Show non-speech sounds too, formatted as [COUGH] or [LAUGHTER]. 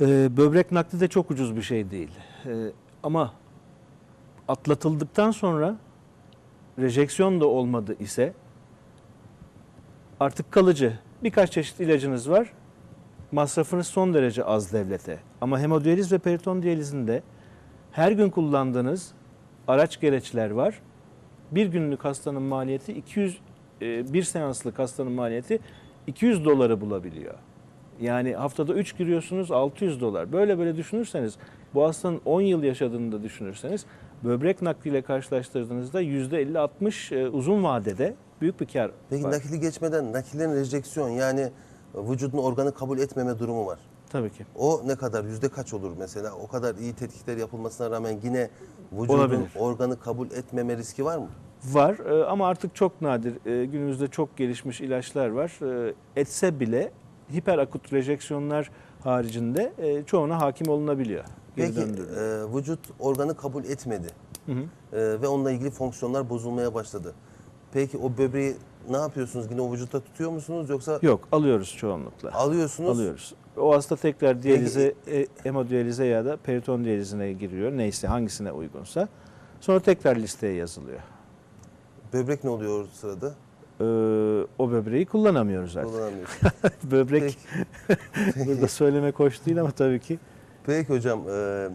Ee, böbrek nakli de çok ucuz bir şey değil. Ee, ama atlatıldıktan sonra rejeksiyon da olmadı ise artık kalıcı birkaç çeşit ilacınız var. Masrafınız son derece az devlete. Ama hemodiyaliz ve periton diyalizinde her gün kullandığınız araç gereçler var. Bir günlük hastanın maliyeti 200 e, bir seanslık hastanın maliyeti 200 doları bulabiliyor. Yani haftada 3 giriyorsunuz 600 dolar. Böyle böyle düşünürseniz bu hastanın 10 yıl yaşadığını da düşünürseniz böbrek nakliyle karşılaştırdığınızda %50-60 e, uzun vadede büyük bir kar Peki var. nakili geçmeden nakilin rejeksiyon yani vücudun organı kabul etmeme durumu var. Tabii ki. O ne kadar yüzde kaç olur mesela? O kadar iyi tetkikler yapılmasına rağmen yine vücudun Olabilir. organı kabul etmeme riski var mı? Var e, ama artık çok nadir. E, Günümüzde çok gelişmiş ilaçlar var. Etse bile hiperakut rejeksiyonlar haricinde e, çoğuna hakim olunabiliyor. Geri Peki e, vücut organı kabul etmedi Hı hı. e, ve onunla ilgili fonksiyonlar bozulmaya başladı. Peki o böbreği ne yapıyorsunuz? Yine o vücutta tutuyor musunuz yoksa Yok alıyoruz çoğunlukla. alıyorsunuz? Alıyoruz. O hasta tekrar diyalize, e, hemodiyalize ya da periton diyalizine giriyor. Neyse hangisine uygunsa. Sonra tekrar listeye yazılıyor. Böbrek ne oluyor sırada? Ee, o böbreği kullanamıyoruz artık. Kullanamıyorsunuz. [LAUGHS] Böbrek [LAUGHS] burada söylemek hoş değil ama tabii ki Peki hocam e,